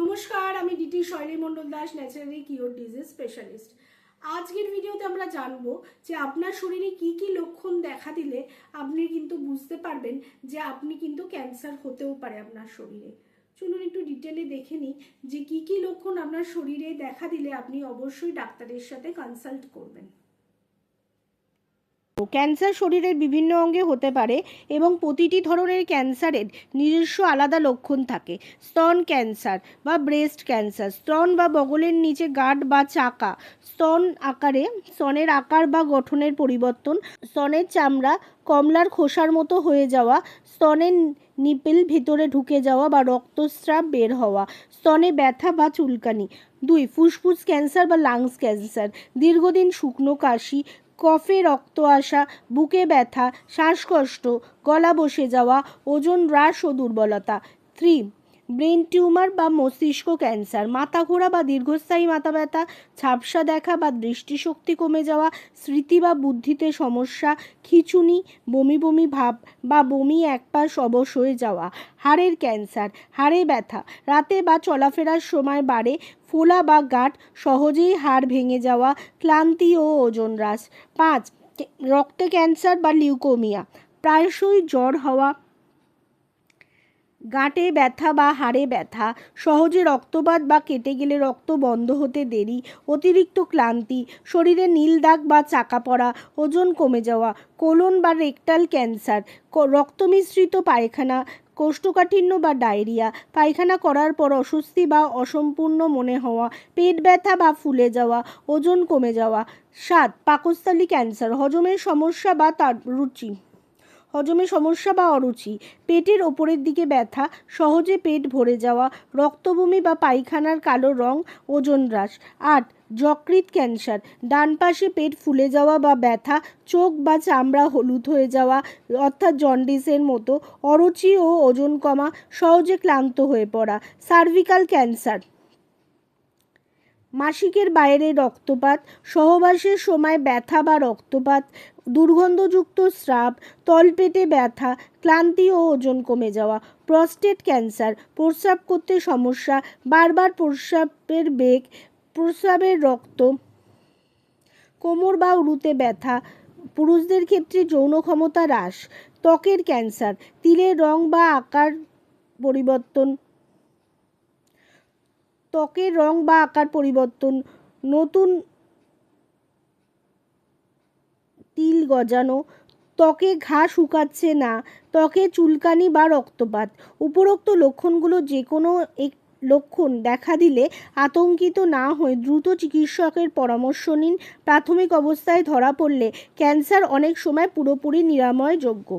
নমস্কার, আমি DT Shaily Mondal Das, naturally cure disease specialist. আজকের ভিডিওতে আমরা জানব যে আপনার শরীরে কি কি লক্ষণ দেখা দিলে আপনি কিন্তু বুঝতে পারবেন যে আপনি কিন্তু ক্যান্সার হতেও পারে আপনার শরীরে। চলুন একটু ডিটেলে দেখে নিই যে কি কি লক্ষণ আপনার শরীরে দেখা দিলে আপনি অবশ্যই ডাক্তারের সাথে কনসাল্ট করবেন। ক্যান্সার শরীরের বিভিন্ন অঙ্গে হতে পারে এবং প্রতিটি ধরনের ক্যান্সারের নিজস্ব আলাদা লক্ষণ থাকে। স্তন ক্যান্সার বা ব্রেস্ট ক্যান্সার, স্তন বা বগলের নিচে গাঁট বা চাকা, স্তন আকারে, স্তনের আকার বা গঠনের পরিবর্তন, স্তনের চামড়া কমলার খোসার মতো হয়ে যাওয়া, স্তনের নিপেল ভেতরে ঢুকে যাওয়া বা রক্তস্রাব বের হওয়া, স্তনে ব্যথা বা চুলকানি। দুই, ফুসফুস ক্যান্সার বা লাংস ক্যান্সার, দীর্ঘদিন শুকনো কাশি কফে রক্ত আসা বুকে ব্যথা শ্বাসকষ্ট গলা বসে যাওয়া ওজন হ্রাস ও দুর্বলতা। থ্রি ব্রেন টিউমার বা মস্তিষ্ক ক্যান্সার। মাথা ঘোরা বা দীর্ঘস্থায়ী মাথা ব্যথা ঝাপসা দেখা বা দৃষ্টিশক্তি কমে যাওয়া, স্মৃতি বা বুদ্ধিতে সমস্যা, খিঁচুনি, বমি বমি ভাব বা বমি এক পাশ অবশ হয়ে যাওয়া। হাড়ের ক্যান্সার, হাড়ে ব্যথা, রাতে বা চলাফেরার সময় বাড়ে, ফোলা বা গাঁট সহজেই হাড় ভেঙে যাওয়া, ক্লান্তি ও ওজন হ্রাস। পাঁচ রক্তে ক্যান্সার বা লিউকোমিয়া। প্রায়শই জ্বর হওয়া গাঁটে ব্যথা বা হাড়ে ব্যথা, সহজে রক্তপাত বা কেটে গেলে রক্ত বন্ধ হতে দেরি, অতিরিক্ত ক্লান্তি, শরীরে নীল দাগ বা চাকা পড়া, ওজন কমে যাওয়া, কোলন বা রেকটাল ক্যান্সার, ক- রক্ত মিশ্রিত পায়খানা, কোষ্ঠকাঠিন্য বা ডায়রিয়া, পায়খানা করার পর অস্বস্তি বা অসম্পূর্ণ মনে হওয়া, পেট ব্যথা বা ফুলে যাওয়া, ওজন কমে যাওয়া। সাত, পাকস্থলী ক্যান্সার, হজমের সমস্যা বা তার রুচি। হজমে সমস্যা বা অরুচি, পেটের ওপরের দিকে ব্যথা, সহজে পেট ভরে যাওয়া, রক্তবমি বা পায়খানার কালো রং, ওজন হ্রাস। আট, যকৃৎ ক্যান্সার, ডান পাশে পেট ফুলে যাওয়া বা ব্যথা, চোখ বা চামড়া হলুদ হয়ে যাওয়া, অর্থাৎ জন্ডিসের মতো অরুচি ও ওজন কমা, সহজে ক্লান্ত হয়ে পড়া। সার্ভিক্যাল ক্যান্সার মাসিকের বাইরে রক্তপাত, সহবাসের সময় ব্যথা বা রক্তপাত, দুর্গন্ধযুক্ত স্রাব, তলপেটে ব্যথা, ক্লান্তি ও ওজন কমে যাওয়া, প্রস্টেট ক্যান্সার, প্রস্রাব করতে সমস্যা, বারবার প্রস্রাবের বেগ, প্রস্রাবের রক্ত, কোমর বা উরুতে ব্যথা, পুরুষদের ক্ষেত্রে যৌন ক্ষমতা হ্রাস, ত্বকের ক্যান্সার, তিলের রং বা আকার পরিবর্তন ত্বকের রং বা আকার পরিবর্তন, নতুন তিল গজানো, ত্বকে ঘা শুকাচ্ছে না, ত্বকে চুলকানি বা রক্তপাত। উপরোক্ত লক্ষণগুলো যে কোনো এক, লক্ষণ দেখা দিলে আতঙ্কিত না হয়ে দ্রুত চিকিৎসকের পরামর্শ নিন। প্রাথমিক অবস্থায় ধরা পড়লে ক্যান্সার অনেক সময় পুরোপুরি নিরাময়যোগ্য।